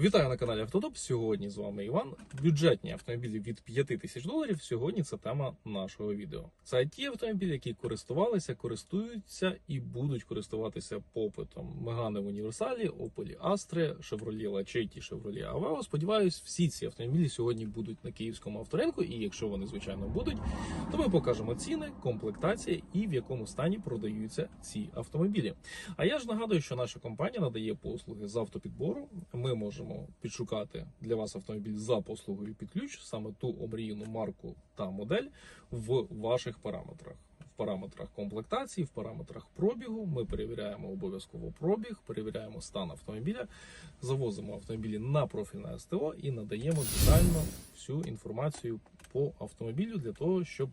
Вітаю на каналі Автотоп. Сьогодні з вами Іван. Бюджетні автомобілі від 5 тисяч доларів. Сьогодні це тема нашого відео. Це ті автомобілі, які користувалися, користуються і будуть користуватися попитом. Мегани в універсалі, Opel Astra, Chevrolet Lachetti, Chevrolet Aveo. Сподіваюсь, всі ці автомобілі сьогодні будуть на київському авторинку. І якщо вони звичайно будуть, то ми покажемо ціни, комплектації і в якому стані продаються ці автомобілі. А я ж нагадую, що наша компанія надає послуги з автопідбору. Ми можемо підшукати для вас автомобіль за послугою під ключ, саме ту омріяну марку та модель в ваших параметрах. В параметрах комплектації, в параметрах пробігу. Ми перевіряємо обов'язково пробіг, перевіряємо стан автомобіля, завозимо автомобілі на профільне СТО і надаємо детально всю інформацію по автомобілю для того, щоб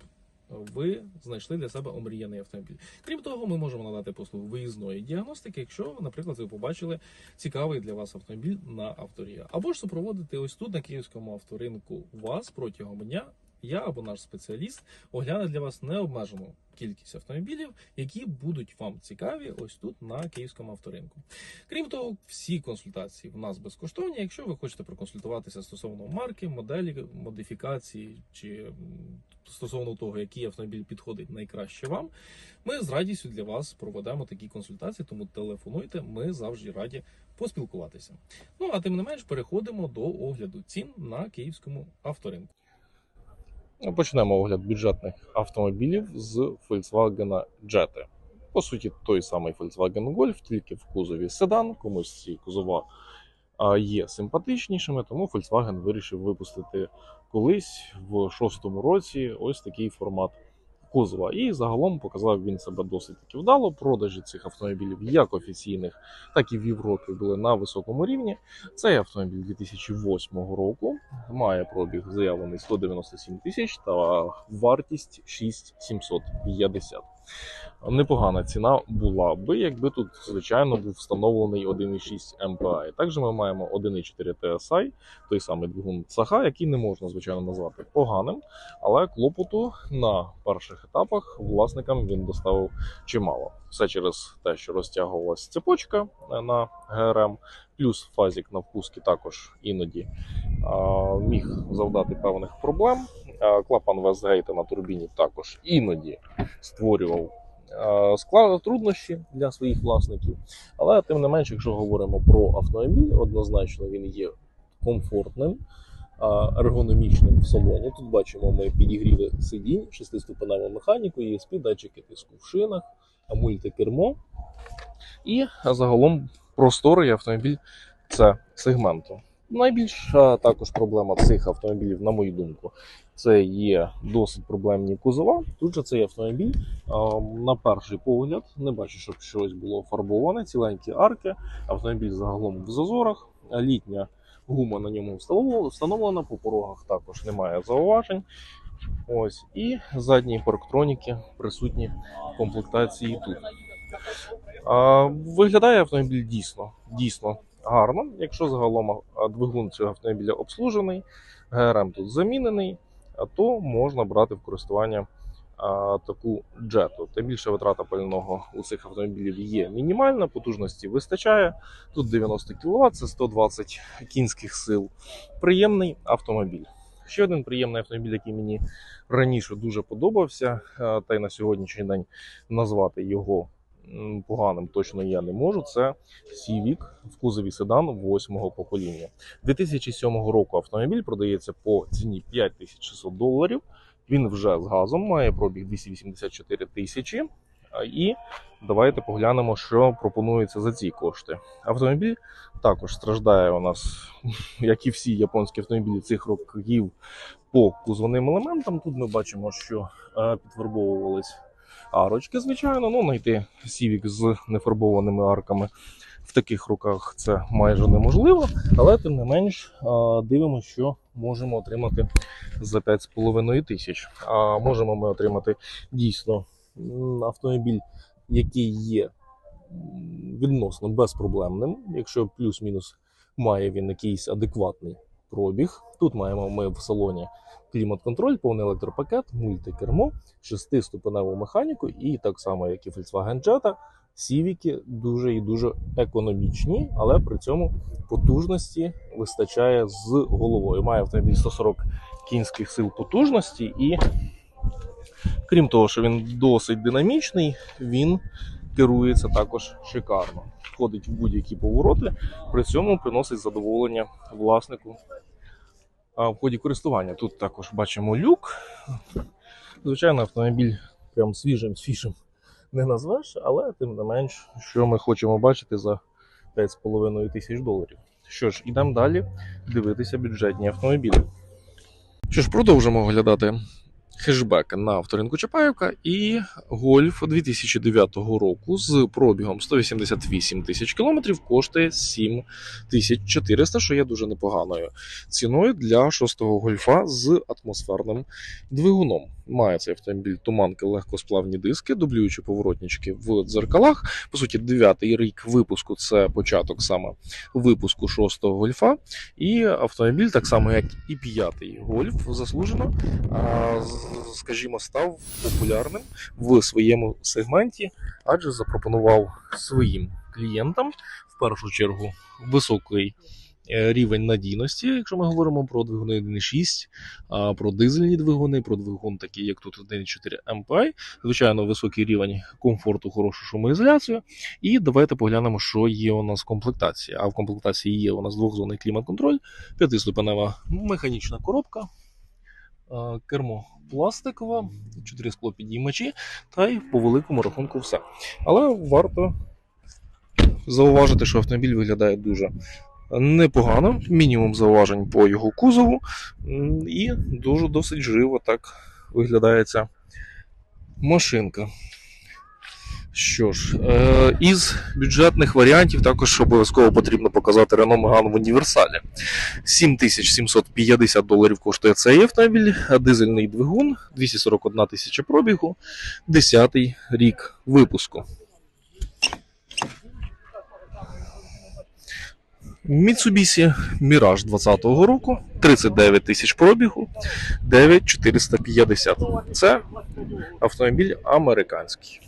ви знайшли для себе омріяний автомобіль. Крім того, ми можемо надати послугу виїзної діагностики, якщо, наприклад, ви побачили цікавий для вас автомобіль на авторія. Або ж супроводити ось тут на київському авторинку вас протягом дня. Я або наш спеціаліст огляне для вас необмежену кількість автомобілів, які будуть вам цікаві ось тут на київському авторинку. Крім того, всі консультації в нас безкоштовні. Якщо ви хочете проконсультуватися стосовно марки, моделі, модифікації чи стосовно того, який автомобіль підходить найкраще вам, ми з радістю для вас проведемо такі консультації. Тому телефонуйте, ми завжди раді поспілкуватися. Ну а тим не менш, переходимо до огляду цін на київському авторинку. Ну, Почнемо огляд бюджетних автомобілів з Volkswagen Jetta. По суті, той самий Volkswagen Golf, тільки в кузові седан. Комусь ці кузова є симпатичнішими, тому Volkswagen вирішив випустити колись в шостому році ось такий формат кузова. І загалом показав він себе досить таки вдало. Продажі цих автомобілів, як офіційних, так і в Європі, були на високому рівні. Цей автомобіль 2008 року має пробіг заявлений 197 тисяч та вартість 6750. Непогана ціна була би, якби тут, звичайно, був встановлений 1,6 MPI. Також ми маємо 1,4 TSI, той самий двигун Саха, який не можна, звичайно, назвати поганим, але клопоту на перших етапах власникам він доставив чимало. Все через те, що розтягувалася цепочка е, на ГРМ, плюс фазік на впускі також іноді міг завдати певних проблем. Клапан Вестгейта на турбіні також іноді створював склад труднощі для своїх власників. Але тим не менш, якщо говоримо про автомобіль, однозначно він є комфортним. Ергономічним в салоні. Тут бачимо ми підігріви сидінь, шестиступеневу механіку, ESP, датчики тиску в шинах, мультикермо. І загалом просторий автомобіль це сегменту. Найбільша також проблема цих автомобілів, на мою думку, це є досить проблемні кузова. Тут же цей автомобіль на перший погляд не бачу, щоб щось було фарбоване, ціленькі арки. Автомобіль загалом в зазорах, літня гума на ньому встановлена, по порогах також немає зауважень. Ось і задні парктроніки присутні в комплектації тут. Виглядає автомобіль дійсно, дійсно гарно. Якщо загалом двигун цього автомобіля обслужений, ГРМ тут замінений, то можна брати в користування таку джету. Тим більше витрата пального у цих автомобілів є мінімальна, потужності вистачає. Тут 90 кВт, це 120 кінських сил. Приємний автомобіль. Ще один приємний автомобіль, який мені раніше дуже подобався, та й на сьогоднішній день назвати його поганим точно я не можу. Це Civic в кузові седан 8-го покоління. 2007 року автомобіль продається по ціні 5600 доларів. Він вже з газом має пробіг 284 тисячі. І давайте поглянемо, що пропонується за ці кошти. Автомобіль також страждає у нас, як і всі японські автомобілі цих років, по кузовним елементам. Тут ми бачимо, що е, підфарбовувались арочки, звичайно. Ну, знайти Civic з нефарбованими арками в таких руках це майже неможливо, але тим не менш дивимося, що можемо отримати за 5,5 тисяч. А можемо ми отримати дійсно автомобіль, який є відносно безпроблемним, якщо плюс-мінус має він якийсь адекватний пробіг. Тут маємо ми в салоні клімат-контроль, повний електропакет, мультикермо, шестиступеневу механіку і так само, як і Volkswagen Jetta, Сівіки дуже і дуже економічні, але при цьому потужності вистачає з головою. Має автомобіль 140 кінських сил потужності, і крім того, що він досить динамічний, він керується також шикарно. Входить в будь-які повороти, при цьому приносить задоволення власнику в ході користування. Тут також бачимо люк. Звичайно, автомобіль прям свіжим свіжим не назвеш, але тим не менш, що ми хочемо бачити за 5,5 тисяч доларів. Що ж, ідемо далі дивитися бюджетні автомобілі. Що ж, продовжимо оглядати хешбек на авторинку Чапаївка і Гольф 2009 року з пробігом 188 тисяч кілометрів коштує 7400, що є дуже непоганою ціною для шостого гольфа з атмосферним двигуном. Має цей автомобіль туманки, легкосплавні диски, дублюючі поворотнички в дзеркалах. По суті, дев'ятий рік випуску це початок саме випуску шостого гольфа. І автомобіль, так само як і п'ятий гольф, заслужено, скажімо, став популярним в своєму сегменті, адже запропонував своїм клієнтам в першу чергу високий рівень надійності, якщо ми говоримо про двигуни 1.6, а, про дизельні двигуни, про двигун, такий як тут 1.4 MPI, звичайно, високий рівень комфорту, хорошу шумоізоляцію. І давайте поглянемо, що є у нас в комплектації. А в комплектації є у нас двохзонний клімат-контроль, п'ятиступенева механічна коробка, кермо пластикове, 4 склопідіймачі, та й по великому рахунку все. Але варто зауважити, що автомобіль виглядає дуже непогано, мінімум зауважень по його кузову, і дуже досить живо так виглядає ця машинка. Що ж, е, із бюджетних варіантів також обов'язково потрібно показати Renault Megane в універсалі. 7750 доларів коштує цей автомобіль, дизельний двигун, 241 тисяча пробігу, 10 рік випуску. Mitsubishi Mirage 20-го року, 39 тисяч пробігу, 9450. Це автомобіль американський.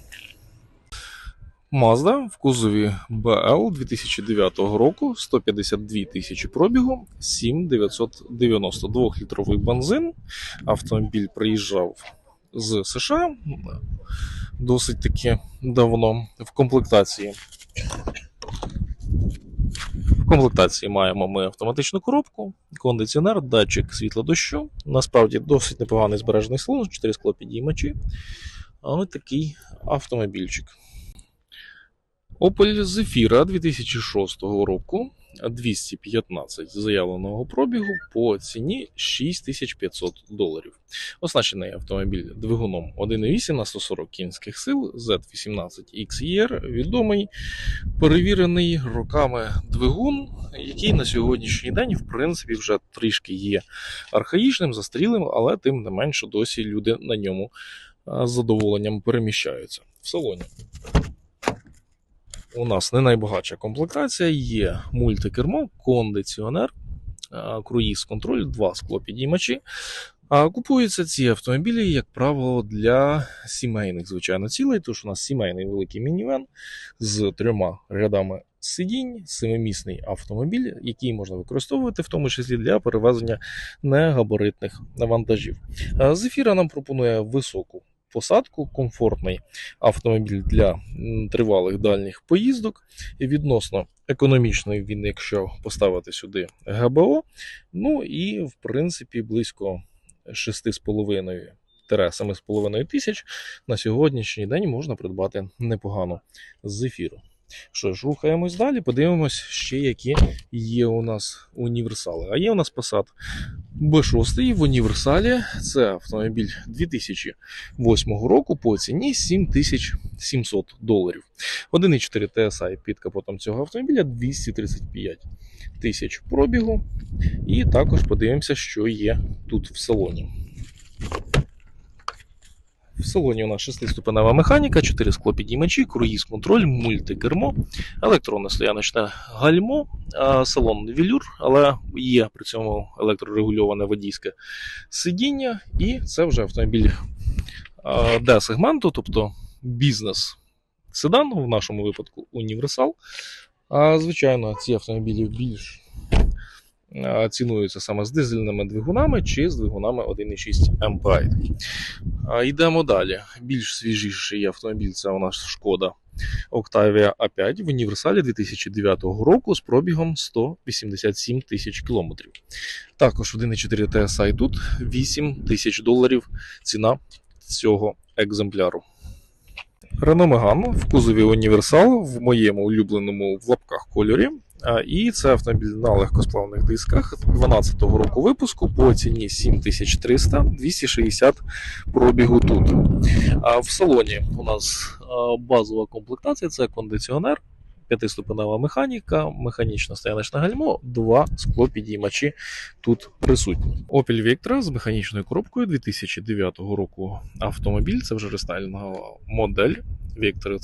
Mazda в кузові BL 2009 року, 152 тисячі пробігу, 7990 2-літровий бензин. Автомобіль приїжджав з США досить таки давно в комплектації. Комплектації маємо ми автоматичну коробку, кондиціонер, датчик світла дощу. Насправді досить непоганий збережений салон, 4 склопідіймачі. А ось такий автомобільчик. Opel Zafira 2006 року 215 заявленого пробігу по ціні 6500 доларів. Оснащений автомобіль двигуном 1.8 на 140 кінських сил Z18XR, відомий перевірений роками двигун, який на сьогоднішній день, в принципі, вже трішки є архаїчним, застрілим, але тим не менше досі люди на ньому з задоволенням переміщаються в салоні. У нас не найбагатша комплектація, є мультикермо, кондиціонер, круїз-контроль, два склопідіймачі. А купуються ці автомобілі, як правило, для сімейних, звичайно, цілей, що у нас сімейний великий мінівен з трьома рядами сидінь, семимісний автомобіль, який можна використовувати, в тому числі для перевезення негабаритних вантажів. Зефіра нам пропонує високу посадку, комфортний автомобіль для тривалих дальніх поїздок. Відносно економічний він, якщо поставити сюди ГБО. Ну і в принципі близько 6,5-7,5 тисяч на сьогоднішній день можна придбати непогано з зефіру. Що ж, рухаємось далі, подивимось ще, які є у нас універсали. А є у нас Passat B6 в універсалі. Це автомобіль 2008 року по ціні 7700 доларів. 1,4 TSI під капотом цього автомобіля 235 тисяч пробігу. І також подивимося, що є тут в салоні. В салоні у нас 6-ступенева механіка, 4 склопідіймачі, круїз-контроль, мультикермо, електронне стояночне гальмо, салон велюр, але є при цьому електрорегульоване водійське сидіння, і це вже автомобіль D-сегменту, тобто бізнес седан, в нашому випадку універсал. А звичайно, ці автомобілі більш цінуються саме з дизельними двигунами чи з двигунами 1,6 MPI. А, Йдемо далі. Більш свіжіший автомобіль це у нас шкода Octavia A5 в універсалі 2009 року з пробігом 187 тисяч кілометрів. Також 1,4 TSI тут 8 тисяч доларів ціна цього екземпляру. Renault Megane в кузові універсал в моєму улюбленому в лапках кольорі. І це автомобіль на легкосплавних дисках 12-го року випуску по ціні 7300, 260 пробігу тут. В салоні у нас базова комплектація це кондиціонер, п'ятиступенева механіка, механічне стояночне гальмо, два склопідіймачі тут присутні. Opel Vectra з механічною коробкою 2009 року автомобіль. Це вже рестайлінгова модель Vectra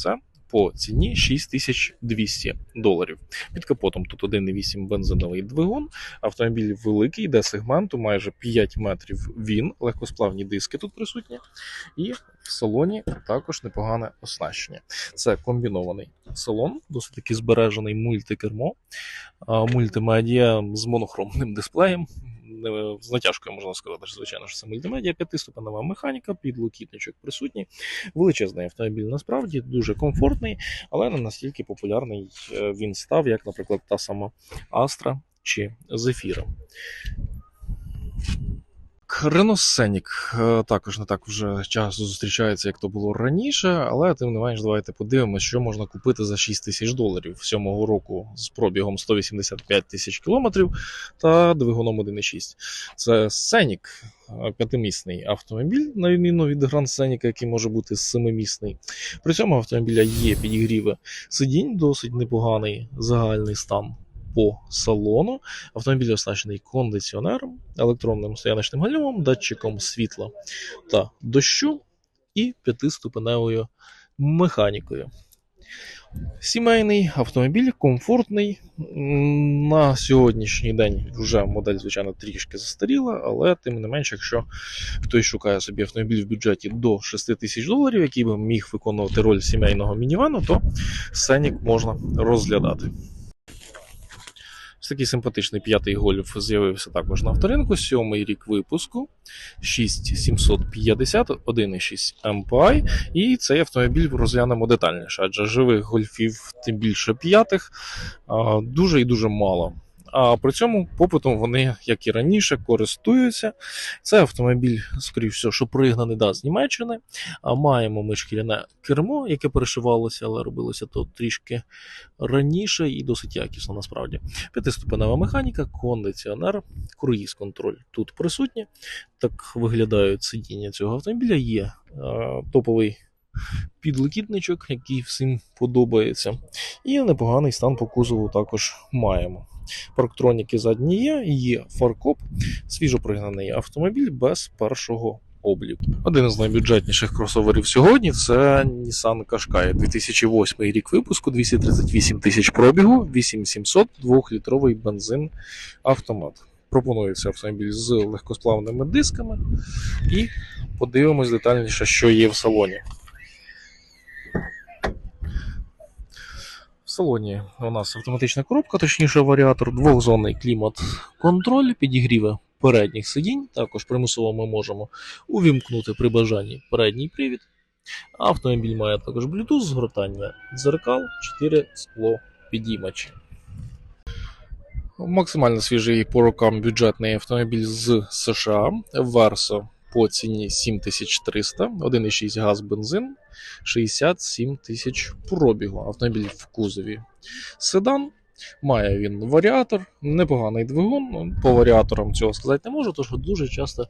по ціні 6200 доларів. Під капотом тут 1,8 бензиновий двигун. Автомобіль великий, йде сегменту майже 5 метрів. Він, легкосплавні диски тут присутні. І в салоні також непогане оснащення. Це комбінований салон, досить таки збережений мультикермо, мультимедіа з монохромним дисплеєм. Не- З натяжкою можна сказати, що звичайно що це мультимедіа, п'ятиступенева механіка, підлокітничок присутній. Величезний автомобіль насправді дуже комфортний, але не настільки популярний е, він став, як, наприклад, та сама Astra чи Zephyr. Scenic е, також не так вже часто зустрічається, як то було раніше, але тим не менш, давайте подивимося, що можна купити за 6 тисяч доларів сьомого року з пробігом 185 тисяч кілометрів та двигуном 1.6. Це Scenic, е, п'ятимісний автомобіль, на відміну від Grand Scenic, який може бути семимісний. При цьому автомобіля є підігріви сидінь, досить непоганий загальний стан по салону. Автомобіль оснащений кондиціонером, електронним стояночним гальмом, датчиком світла та дощу і п'ятиступеневою механікою. Сімейний автомобіль, комфортний. На сьогоднішній день вже модель, звичайно, трішки застаріла, але тим не менш, якщо хтось шукає собі автомобіль в бюджеті до 6 тисяч доларів, який би міг виконувати роль сімейного мінівану, то Сенік можна розглядати. Такий симпатичний п'ятий гольф з'явився також на авторинку. Сьомий рік випуску 6750, 1,6 MPI. І цей автомобіль розглянемо детальніше, адже живих гольфів, тим більше п'ятих, дуже і дуже мало. А при цьому попитом вони, як і раніше, користуються. Це автомобіль, скоріш всього, що пригнаний да, з Німеччини. А маємо ми шкіряне кермо, яке перешивалося, але робилося то трішки раніше і досить якісно насправді. П'ятиступенева механіка, кондиціонер, круїз контроль тут присутні. Так виглядають сидіння цього автомобіля. Є е, топовий підлокітничок, який всім подобається. І непоганий стан по кузову також маємо. Парктроніки задні є, є фаркоп, свіжопригнаний автомобіль без першого обліку. Один із найбюджетніших кросоверів сьогодні це Nissan Qashqai. 2008 рік випуску, 238 тисяч пробігу, 8700, 2-літровий бензин автомат. Пропонується автомобіль з легкосплавними дисками. І подивимось детальніше, що є в салоні. В салоні у нас автоматична коробка, точніше варіатор, двохзонний клімат-контроль, підігріви передніх сидінь. Також примусово ми можемо увімкнути при бажанні передній привід. Автомобіль має також Bluetooth, згортання дзеркал, 4 скло підіймачі. Максимально свіжий по рокам бюджетний автомобіль з США Verso по ціні 7300, 1,6 газ бензин, 67 тисяч пробігу. Автомобіль в кузові седан. Має він варіатор, непоганий двигун. Ну, По варіаторам цього сказати не можу, тому що дуже часто,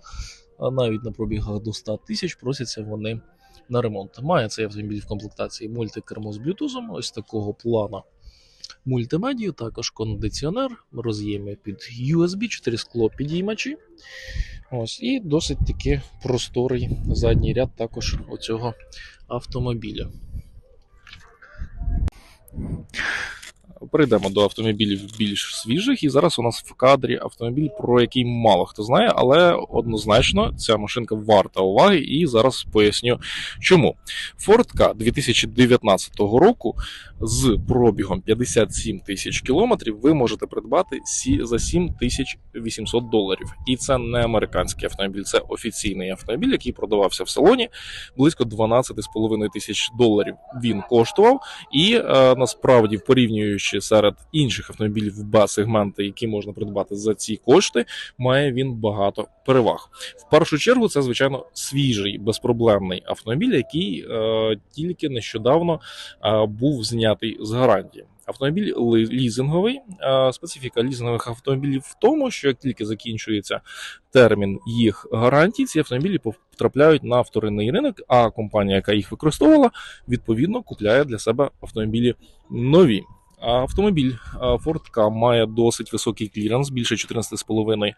навіть на пробігах до 100 тисяч, просяться вони на ремонт. Має цей автомобіль в комплектації мультикермо з блютузом, ось такого плана мультимедію, також кондиціонер, роз'єми під USB, 4 скло підіймачі. Ось, і досить таки просторий задній ряд також у цього автомобіля. Перейдемо до автомобілів більш свіжих, і зараз у нас в кадрі автомобіль, про який мало хто знає, але однозначно ця машинка варта уваги, і зараз поясню чому. Ford Ka 2019 року з пробігом 57 тисяч кілометрів ви можете придбати за 7800 доларів. І це не американський автомобіль, це офіційний автомобіль, який продавався в салоні близько 12,5 тисяч доларів. Він коштував. І е, насправді, порівнюючи серед інших автомобілів Б-сегменту, які можна придбати за ці кошти, має він багато переваг. В першу чергу, це звичайно свіжий безпроблемний автомобіль, який е, тільки нещодавно е, був знятий з гарантії. Автомобіль лізинговий. Е, Специфіка лізингових автомобілів в тому, що як тільки закінчується термін їх гарантії, ці автомобілі потрапляють на вторинний ринок, а компанія, яка їх використовувала, відповідно купляє для себе автомобілі нові. Автомобіль а, Ford Ka має досить високий кліренс, більше 14,5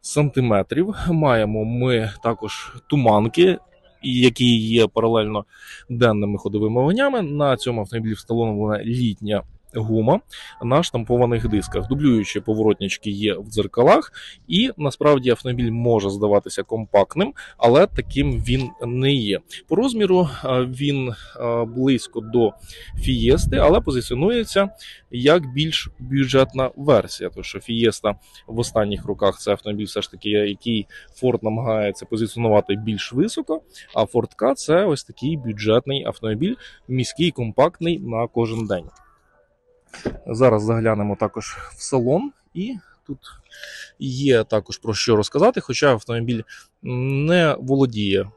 сантиметрів. Маємо ми також туманки, які є паралельно денними ходовими вогнями. На цьому автомобілі встановлена літня гума на штампованих дисках. Дублюючі поворотнички є в дзеркалах, і насправді автомобіль може здаватися компактним, але таким він не є. По розміру він близько до Фієсти, але позиціонується як більш бюджетна версія. Тому що Фієста в останніх роках це автомобіль, все ж таки, який Ford намагається позиціонувати більш високо. А Ford Ka – це ось такий бюджетний автомобіль, міський, компактний на кожен день. Зараз заглянемо також в салон, і тут є також про що розказати, хоча автомобіль не володіє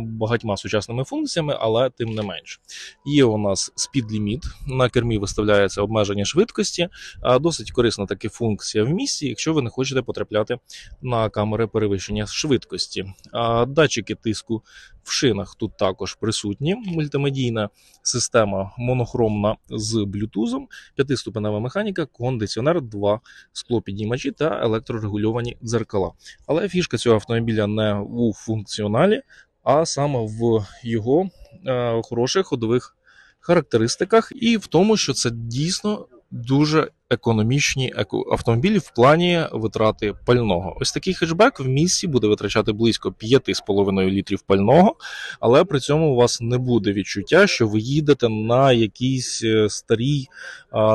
багатьма сучасними функціями, але тим не менш. Є у нас спід-ліміт, на кермі виставляється обмеження швидкості. а Досить корисна така функція в місті, якщо ви не хочете потрапляти на камери перевищення швидкості. А Датчики тиску в шинах тут також присутні. Мультимедійна система монохромна з блютузом, п'ятиступенева механіка, кондиціонер, два склопідіймачі та електрорегульовані дзеркала. Але фішка цього автомобіля не у функціоналі, а саме в його е, хороших ходових характеристиках. І в тому, що це дійсно дуже економічні автомобілі в плані витрати пального. Ось такий хетчбек в місті буде витрачати близько 5,5 літрів пального, але при цьому у вас не буде відчуття, що ви їдете на якійсь е, старій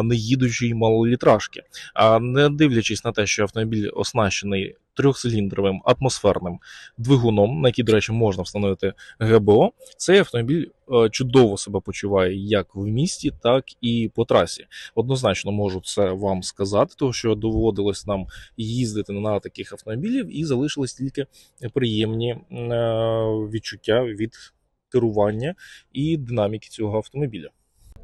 неїдучій малолітражки. А не дивлячись на те, що автомобіль оснащений трьохциліндровим атмосферним двигуном, на який, до речі, можна встановити ГБО, цей автомобіль е, чудово себе почуває як в місті, так і по трасі. Однозначно можу це вам сказати, тому що доводилось нам їздити на таких автомобілів, і залишились тільки приємні е, відчуття від керування і динаміки цього автомобіля.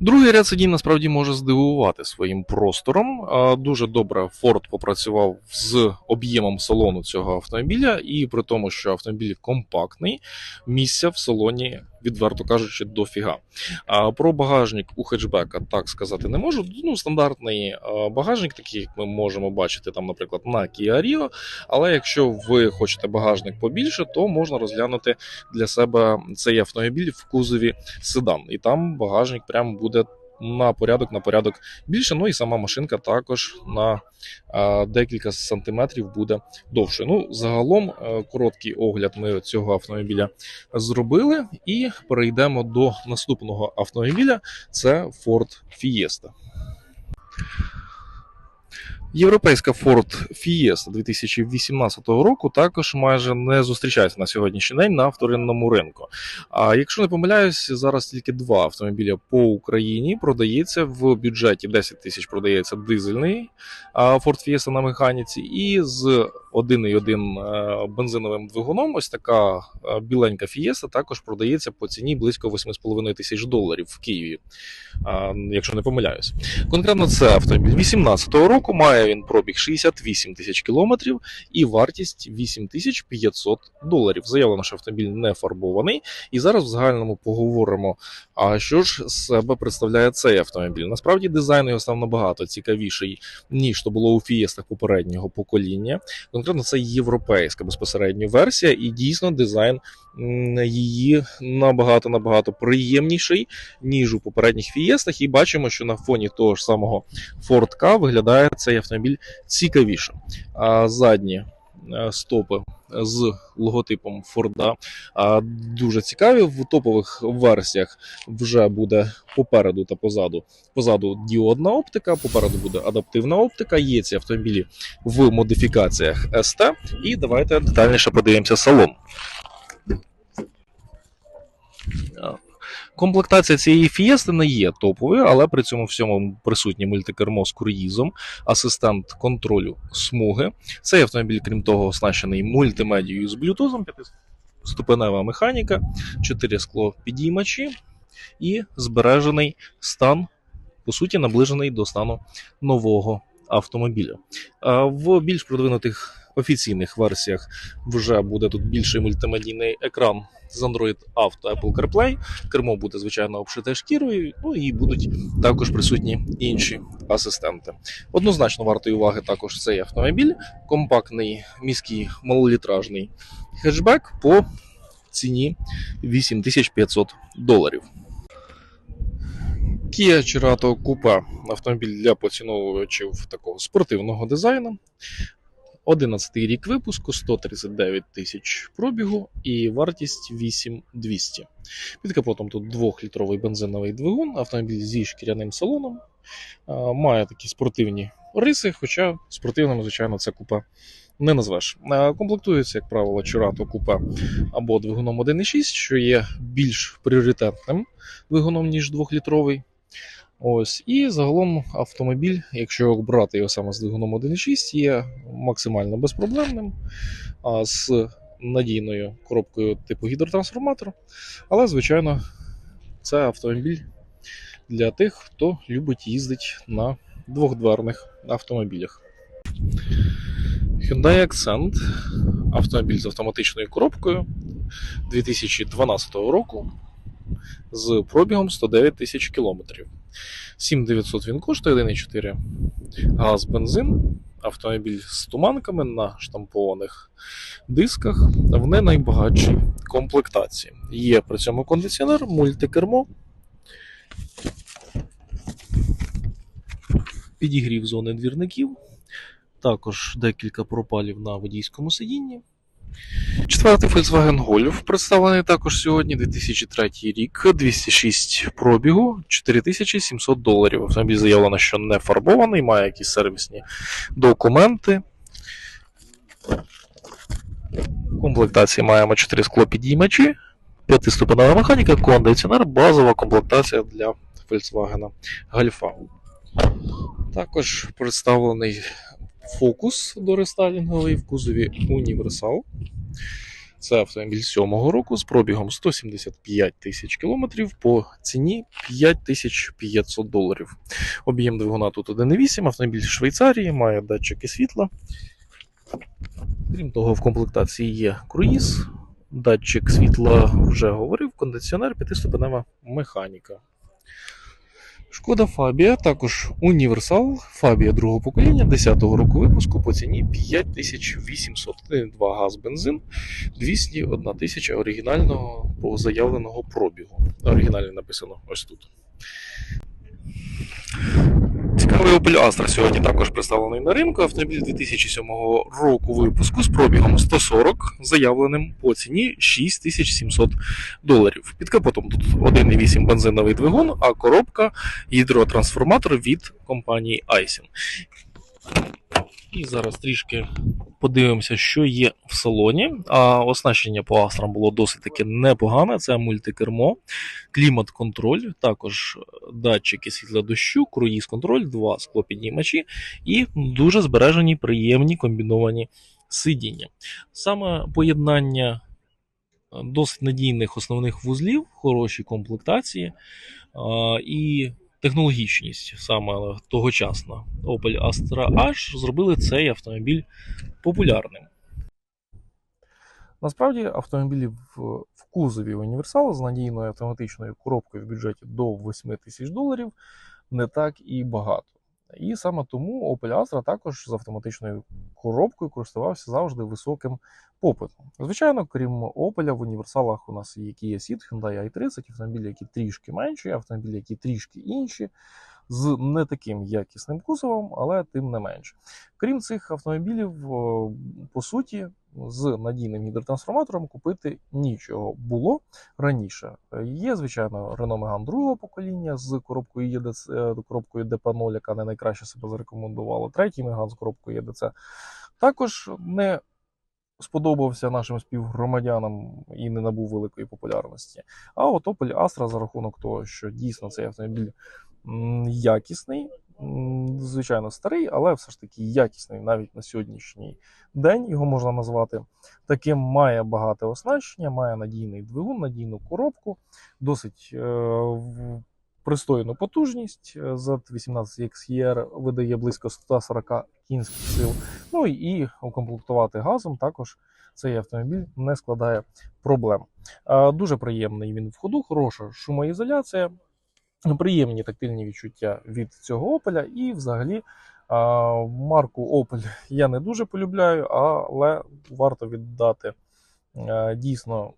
Другий ряд сидінь насправді може здивувати своїм простором. Дуже добре Ford попрацював з об'ємом салону цього автомобіля, і при тому, що автомобіль компактний, місця в салоні, відверто кажучи, дофіга. А про багажник у хетчбека так сказати не можу. Ну, стандартний багажник, такий, як ми можемо бачити, там, наприклад, на Kia Rio. Але якщо ви хочете багажник побільше, то можна розглянути для себе цей автомобіль в кузові седан. І там багажник прямо буде на порядок на порядок більше. Ну і сама машинка також на декілька сантиметрів буде довше. Ну, загалом, е, короткий огляд ми цього автомобіля зробили, і перейдемо до наступного автомобіля. Це Ford Fiesta. Європейська Ford Fiesta 2018 року також майже не зустрічається на сьогоднішній день на вторинному ринку. А якщо не помиляюсь, зараз тільки два автомобіля по Україні продається в бюджеті 10 тисяч продається дизельний Ford Fiesta на механіці, і з 1,1 е, бензиновим двигуном ось така е, біленька Fiesta також продається по ціні близько 8,5 тисяч доларів в Києві, якщо не помиляюсь. Конкретно це автомобіль 2018 року має Має він пробіг 68 тисяч кілометрів і вартість 8500 доларів. Заявлено, що автомобіль не фарбований. І зараз в загальному поговоримо, а що ж себе представляє цей автомобіль. Насправді дизайн його став набагато цікавіший, ніж то було у фієстах попереднього покоління. Конкретно це європейська безпосередньо версія, і дійсно дизайн її набагато набагато приємніший ніж у попередніх фієстах. І бачимо, що на фоні того ж самого Ford Ka виглядає цей автомобіль цікавіше. А задні е, стопи з логотипом Форда дуже цікаві. В топових версіях вже буде попереду та позаду. Позаду діодна оптика, попереду буде адаптивна оптика. Є ці автомобілі в модифікаціях ST. І давайте детальніше подивимося салон. Комплектація цієї фієсти не є топовою, але при цьому всьому присутнє мультикермо з круїзом, асистент контролю смуги. Цей автомобіль, крім того, оснащений мультимедією з Bluetooth, п'ятиступенева механіка, 4 скло підіймачі і збережений стан, по суті, наближений до стану нового автомобіля. В більш продвинутих офіційних версіях вже буде тут більший мультимедійний екран з Android Auto Apple CarPlay. Кермо буде звичайно обшите шкірою, ну і будуть також присутні інші асистенти. Однозначно вартої уваги також цей автомобіль, компактний міський малолітражний хетчбек по ціні 8500 доларів. Kia Cerato Coupe – автомобіль для поціновувачів такого спортивного дизайну. 11 рік випуску, 139 тисяч пробігу і вартість 8200. Під капотом тут 2-літровий бензиновий двигун, автомобіль зі шкіряним салоном. Має такі спортивні риси, хоча спортивним, звичайно, це купе не назвеш. Комплектується, як правило, Cerato купе або двигуном 1.6, що є більш пріоритетним двигуном, ніж 2-літровий. Ось, і загалом автомобіль, якщо брати його саме з двигуном 1.6, є максимально безпроблемним, а з надійною коробкою типу гідротрансформатор. Але, звичайно, це автомобіль для тих, хто любить їздити на двохдверних автомобілях. Hyundai Accent автомобіль з автоматичною коробкою 2012 року з пробігом 109 тисяч кілометрів. 7900 він коштує 1,4 газ, бензин, автомобіль з туманками на штампованих дисках в не найбагатшій комплектації. Є при цьому кондиціонер, мультикермо, підігрів зони двірників, також декілька пропалів на водійському сидінні. Четвертий Volkswagen Golf представлений також сьогодні, 2003 рік, 206 пробігу, 4700 доларів. Автомобіль заявлено, що не фарбований, має якісь сервісні документи. В комплектації маємо 4 склопідіймачі, 5-ступенева механіка, кондиціонер, базова комплектація для Volkswagen Golf. Також представлений фокус дорестайлінговий в кузові Універсал. Це автомобіль 7-го року з пробігом 175 тисяч кілометрів по ціні 5500 доларів. Об'єм двигуна тут 1,8, автомобіль Швейцарії, має датчики світла. Крім того, в комплектації є круїз, датчик світла вже говорив, кондиціонер, п'ятиступенева механіка. Шкода Фабія, також універсал, Фабія другого покоління, 10-го року випуску по ціні 5802 газ бензин, 201 тисяча оригінального заявленого пробігу. Оригінально написано ось тут. Цікавий Opel Astra сьогодні також представлений на ринку. Автомобіль 2007 року випуску з пробігом 140, заявленим по ціні 6700 доларів. Під капотом тут 1,8 бензиновий двигун, а коробка гідротрансформатор від компанії Aisin. І зараз трішки подивимося, що є в салоні. А оснащення по Астрам було досить таки непогане. Це мультикермо, клімат-контроль, також датчики світла дощу, круїз-контроль, два склопіднімачі і дуже збережені приємні комбіновані сидіння. Саме поєднання досить надійних основних вузлів, хороші комплектації і технологічність, саме тогочасна. Opel Astra H зробили цей автомобіль популярним. Насправді автомобілі в, в кузові універсал з надійною автоматичною коробкою в бюджеті до 8 тисяч доларів не так і багато. І саме тому Opel Astra також з автоматичною коробкою користувався завжди високим попитом. Звичайно, крім Opel, в універсалах у нас є Kia Ceed, Hyundai i30, автомобілі, які трішки менші, автомобілі, які трішки інші, з не таким якісним кузовом, але тим не менше. Крім цих автомобілів, по суті, з надійним гідротрансформатором купити нічого було раніше. Є, звичайно, Renault Megane другого покоління з коробкою EDC, е, коробкою DP0, яка не найкраще себе зарекомендувала. Третій Megane з коробкою EDC також не сподобався нашим співгромадянам і не набув великої популярності. А от Opel Astra за рахунок того, що дійсно цей автомобіль якісний, звичайно, старий, але все ж таки якісний навіть на сьогоднішній день його можна назвати. Таким має багате оснащення, має надійний двигун, надійну коробку, досить е, пристойну потужність. Е, Z18 XER видає близько 140 кінських сил. Ну і укомплектувати газом також цей автомобіль не складає проблем. Е, Дуже приємний він в ходу, хороша шумоізоляція, приємні тактильні відчуття від цього Opel, і взагалі. Марку Opel я не дуже полюбляю, але варто віддати е, дійсно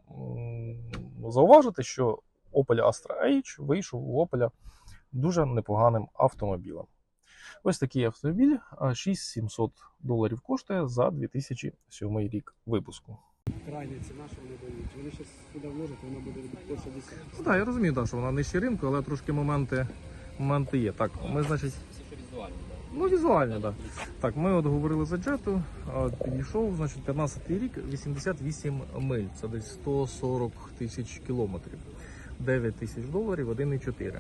зауважити, що Opel Astra H вийшов у Opel дуже непоганим автомобілем. Ось такий автомобіль 6700 доларів коштує за 2007 рік випуску. Крайня ціна, що вони дають. Вони зараз сюди вложать, воно буде по 60. Ну, так, я розумію, так, що вона нижче ринку, але трошки моменти, моменти є. Так, ми, значить. Ну, візуально, так. Так, ми от говорили за джету, підійшов, значить, 15 й рік, 88 миль, це десь 140 тисяч кілометрів, 9 тисяч доларів, 1,4.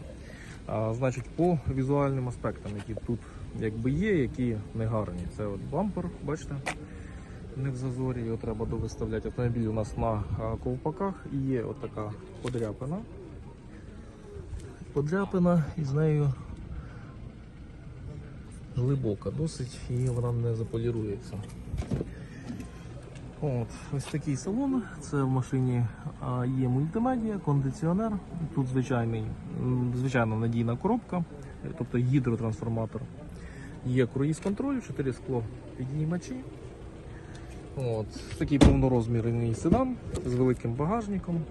А, значить, по візуальним аспектам, які тут якби є, які не гарні. Це от бампер, бачите, не в зазорі, його треба довиставляти. Автомобіль у нас на ковпаках і є от така подряпина. Подряпина і з нею глибока досить і вона не заполірується. От, ось такий салон. Це в машині є мультимедіа, кондиціонер. Тут звичайний, м, звичайно надійна коробка, тобто гідротрансформатор. Є круїз-контроль, 4 скло підіймачі. От, такий повнорозмірний седан з великим багажником.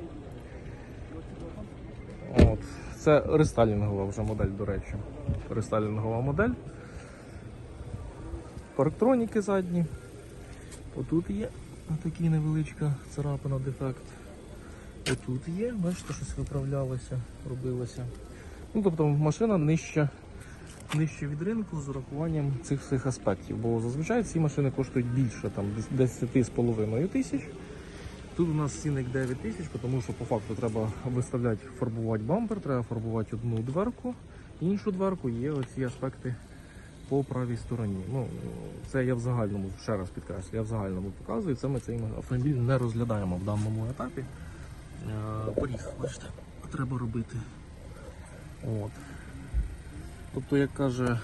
От. Це рестайлінгова вже модель, до речі. Рестайлінгова модель. Парктроніки задні. Отут є такий невеличка царапина, дефект. Отут є, бачите, щось виправлялося, робилося. Ну, тобто машина нижча, нижче від ринку з урахуванням цих всіх аспектів. Бо зазвичай ці машини коштують більше, там 10,5 тисяч. Тут у нас цінник 9 тисяч, тому що по факту треба виставляти, фарбувати бампер, треба фарбувати одну дверку, іншу дверку є оці аспекти по правій стороні. Ну, це я в загальному, ще раз підкреслю, я в загальному показую. Це ми цей автомобіль не розглядаємо в даному етапі. Е, Поріг, бачите, треба робити. От. Тобто, як каже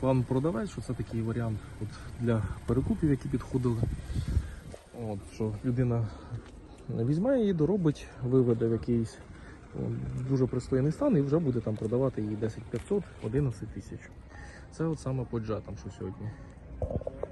пан продавець, що це такий варіант от, для перекупів, які підходили. От, що людина візьме її, доробить, виведе в якийсь от, дуже пристойний стан і вже буде там продавати її 10 500, 11 тисяч. Це от саме по джетам, що сьогодні.